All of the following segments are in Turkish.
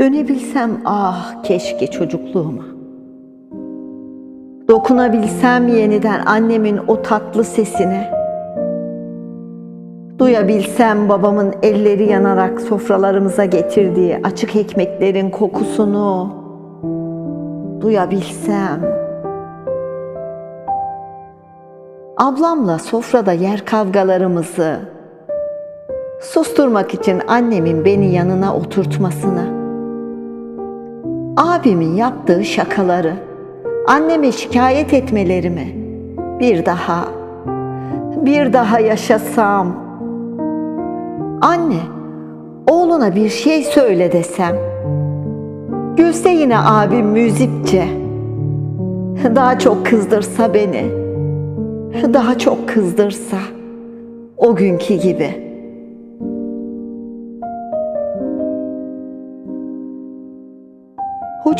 Dönebilsem ah keşke çocukluğuma. Dokunabilsem yeniden annemin o tatlı sesine. Duyabilsem babamın elleri yanarak sofralarımıza getirdiği açık ekmeklerin kokusunu. Duyabilsem. Ablamla sofrada yer kavgalarımızı, susturmak için annemin beni yanına oturtmasını, abimin yaptığı şakaları, anneme şikayet etmelerimi bir daha, bir daha yaşasam. Anne, oğluna bir şey söyle desem. Gülse yine abim müzikçe. Daha çok kızdırsa beni. Daha çok kızdırsa. O günkü gibi.''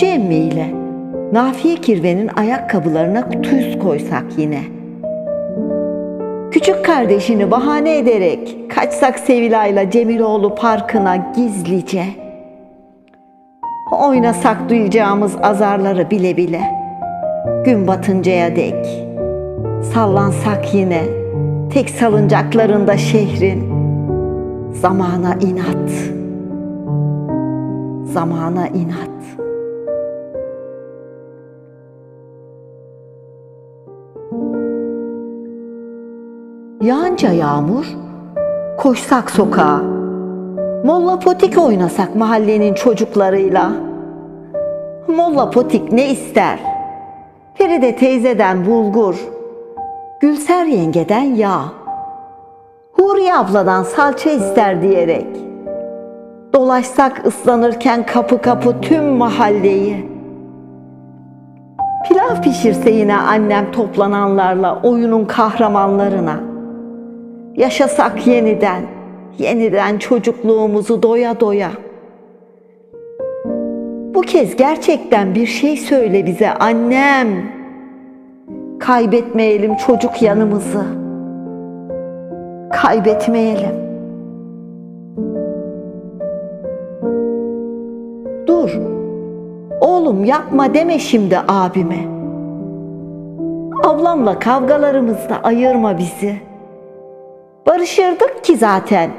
Hoca emmi ile Nafiye Kirve'nin ayakkabılarına tuz koysak yine. Küçük kardeşini bahane ederek kaçsak Sevilay'la Cemiloğlu Parkı'na gizlice. Oynasak duyacağımız azarları bile bile. Gün batıncaya dek. Sallansak yine tek salıncaklarında şehrin. Zamana inat. Zamana inat. Yağınca yağmur, koşsak sokağa. Molla potik oynasak mahallenin çocuklarıyla. Molla potik ne ister? Feride teyzeden bulgur, Gülser yengeden yağ. Huriye abladan salça ister diyerek. Dolaşsak ıslanırken kapı kapı tüm mahalleyi. Pilav pişirse yine annem toplananlarla oyunun kahramanlarına. Yaşasak yeniden, yeniden çocukluğumuzu doya doya. Bu kez gerçekten bir şey söyle bize annem. Kaybetmeyelim çocuk yanımızı. Kaybetmeyelim. Dur. Oğlum yapma deme şimdi abime. Ablamla kavgalarımızda ayırma bizi. Barışırdık ki zaten.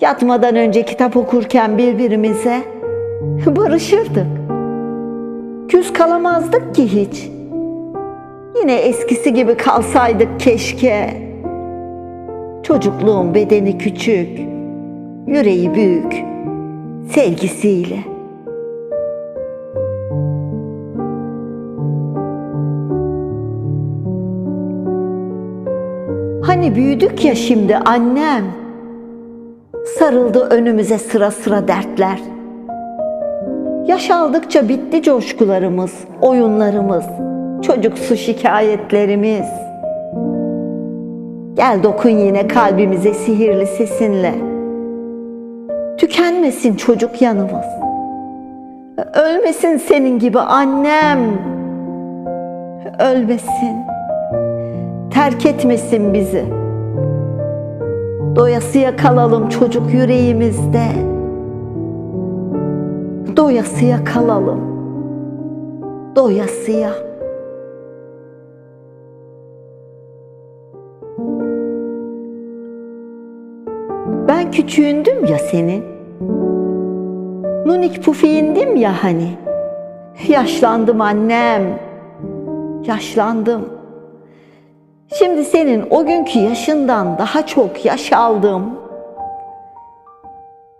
Yatmadan önce kitap okurken birbirimize barışırdık. Küs kalamazdık ki hiç. Yine eskisi gibi kalsaydık keşke. Çocukluğun bedeni küçük, yüreği büyük, sevgisiyle. Hani büyüdük ya şimdi annem. Sarıldı önümüze sıra sıra dertler. Yaş aldıkça bitti coşkularımız, oyunlarımız, çocuksu şikayetlerimiz. Gel dokun yine kalbimize sihirli sesinle. Tükenmesin çocuk yanımız. Ölmesin senin gibi annem. Ölmesin terk etmesin bizi. Doyasıya kalalım çocuk yüreğimizde. Doyasıya kalalım. Doyasıya. Ben küçüğündüm ya senin. Nunik pufiğindim ya hani. Yaşlandım annem. Yaşlandım. Şimdi senin o günkü yaşından daha çok yaş aldım.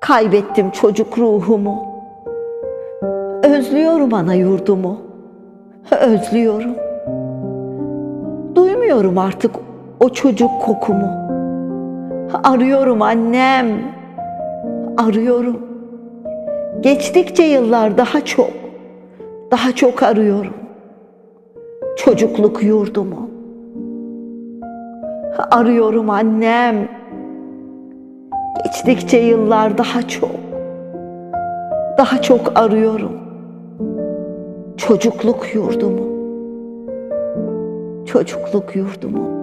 Kaybettim çocuk ruhumu. Özlüyorum ana yurdumu. Özlüyorum. Duymuyorum artık o çocuk kokumu. Arıyorum annem. Arıyorum. Geçtikçe yıllar daha çok, daha çok arıyorum. Çocukluk yurdumu. Arıyorum annem. Geçtikçe yıllar daha çok, daha çok arıyorum. Çocukluk yurdumu. Çocukluk yurdumu.